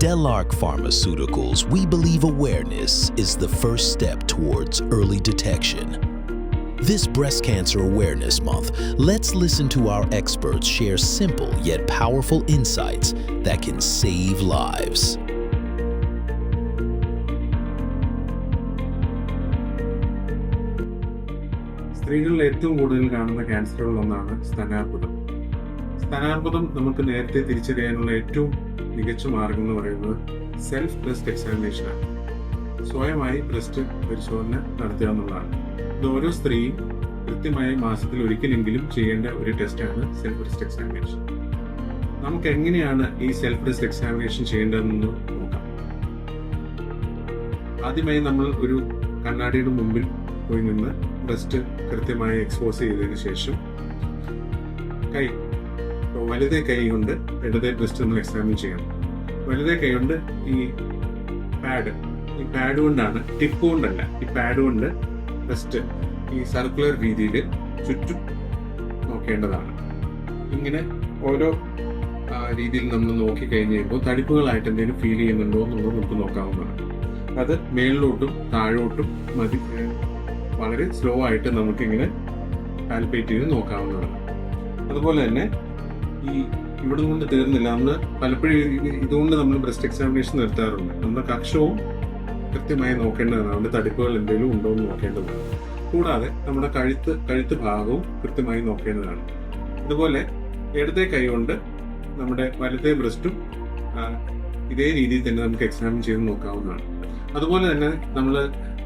Delarc Pharmaceuticals, we believe awareness is the first step towards early detection. This Breast Cancer Awareness Month, let's listen to our experts share simple yet powerful insights that can save lives. സ്ത്രീകളിൽ ഏറ്റവും കൂടുതൽ കാണുന്ന ക്യാൻസറുകളിലൊന്നാണ് സ്തനാർബുദം സ്തനാർബുദം നമുക്ക് നേരത്തെ തിരിച്ചറിയാനുള്ള ഏറ്റവും മികച്ച മാർഗം എന്ന് പറയുന്നത് സെൽഫ് ബ്രസ്റ്റ് എക്സാമിനേഷനാണ് സ്വയമായി ബ്രസ്റ്റ് പരിശോധന നടത്തുക എന്നുള്ളതാണ്. ഇത് ഓരോ സ്ത്രീയും കൃത്യമായി മാസത്തിൽ ഒരിക്കലെങ്കിലും ചെയ്യേണ്ട ഒരു ടെസ്റ്റാണ് സെൽഫ് ബ്രസ്റ്റ് എക്സാമിനേഷൻ നമുക്ക് എങ്ങനെയാണ് ഈ സെൽഫ് ബ്രസ്റ്റ് എക്സാമിനേഷൻ ചെയ്യേണ്ടതെന്ന് നോക്കാം. ആദ്യമായി നമ്മൾ ഒരു കണ്ണാടിയുടെ മുമ്പിൽ പോയി നിന്ന് ബ്രസ്റ്റ് കൃത്യമായി എക്സ്പോസ് ചെയ്തതിനു ശേഷം കൈ ഇപ്പോൾ വലുതേ കൈ കൊണ്ട് ഇടതേ ബ്രസ്റ്റ് ഒന്ന് എക്സാമിൻ ചെയ്യണം. വലുതേ കൈ കൊണ്ട് ഈ പാഡ് ഈ പാഡ് കൊണ്ടാണ് ടിപ്പ് കൊണ്ടല്ല ഈ പാഡ് കൊണ്ട് ബ്രസ്റ്റ് ഈ സർക്കുലർ രീതിയിൽ ചുറ്റും നോക്കേണ്ടതാണ്. ഇങ്ങനെ ഓരോ രീതിയിൽ നമ്മൾ നോക്കി കഴിഞ്ഞ് കഴിയുമ്പോൾ തടിപ്പുകളായിട്ട് എന്തെങ്കിലും ഫീൽ ചെയ്യുന്നുണ്ടോ എന്നുള്ളത് നമുക്ക് നോക്കാവുന്നതാണ്. അത് മേളിലോട്ടും താഴോട്ടും മതി. വളരെ സ്ലോ ആയിട്ട് നമുക്കിങ്ങനെ കാൽക്കുലേറ്റ് ചെയ്ത് നോക്കാവുന്നതാണ്. അതുപോലെ തന്നെ ഈ ഇവിടെ കൊണ്ട് തീർന്നില്ല. നമ്മൾ പലപ്പോഴും ഇത് ഇതുകൊണ്ട് നമ്മൾ ബ്രസ്റ്റ് എക്സാമിനേഷൻ നിർത്താറുണ്ട്. നമ്മുടെ കക്ഷവും കൃത്യമായി നോക്കേണ്ടതാണ്. അവിടെ തടിപ്പുകൾ എന്തെങ്കിലും ഉണ്ടോ എന്ന് നോക്കേണ്ടതാണ്. കൂടാതെ നമ്മുടെ കഴുത്ത് കഴുത്ത് ഭാഗവും കൃത്യമായി നോക്കേണ്ടതാണ്. ഇതുപോലെ ഇടത്തെ കൈ കൊണ്ട് നമ്മുടെ വലത്തെ ബ്രസ്റ്റും ഇതേ രീതിയിൽ തന്നെ നമുക്ക് എക്സാമിൻ ചെയ്ത് നോക്കാവുന്നതാണ്. അതുപോലെ തന്നെ നമ്മൾ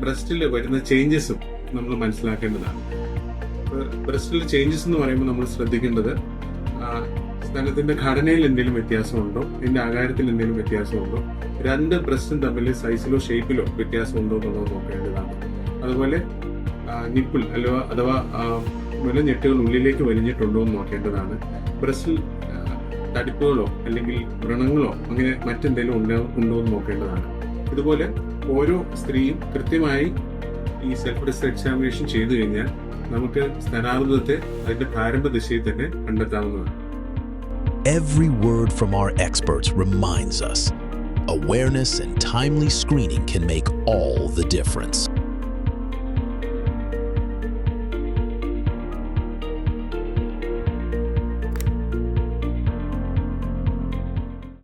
ബ്രസ്റ്റിൽ വരുന്ന ചേഞ്ചസും നമ്മൾ മനസ്സിലാക്കേണ്ടതാണ്. ബ്രസ്റ്റിൽ ചേഞ്ചസ് എന്ന് പറയുമ്പോൾ നമ്മൾ ശ്രദ്ധിക്കേണ്ടത് സ്ഥലത്തിന്റെ ഘടനയിൽ എന്തെങ്കിലും വ്യത്യാസമുണ്ടോ? ഇതിന്റെ ആകാരത്തിൽ എന്തെങ്കിലും വ്യത്യാസമുണ്ടോ? രണ്ട് ബ്രസ്റ്റും തമ്മിൽ സൈസിലോ ഷേപ്പിലോ വ്യത്യാസമുണ്ടോ എന്നുള്ളത് നോക്കേണ്ടതാണ്. അതുപോലെ നിപ്പിൾ അല്ലോ അഥവാ മുല മുലഞ്ഞെട്ടുകൾ ഉള്ളിലേക്ക് വലിഞ്ഞിട്ടുണ്ടോ എന്ന് നോക്കേണ്ടതാണ്. ബ്രസ്റ്റിൽ തടിപ്പുകളോ അല്ലെങ്കിൽ വ്രണങ്ങളോ അങ്ങനെ മറ്റെന്തെങ്കിലും ഉണ്ടോ ഉണ്ടോ എന്ന് നോക്കേണ്ടതാണ്. ഇതുപോലെ ഓരോ സ്ത്രീയും കൃത്യമായി ഈ സെൽഫ് ടെസ്റ്റ് എക്സാമിനേഷൻ ചെയ്തു കഴിഞ്ഞാൽ നമുക്ക് സ്ഥാനാർത്ഥത്തെ അതിന്റെ പ്രാരംഭ ദിശയിൽ തന്നെ കണ്ടെത്താവുന്നതാണ്. Every word from our experts reminds us awareness and timely screening can make all the difference.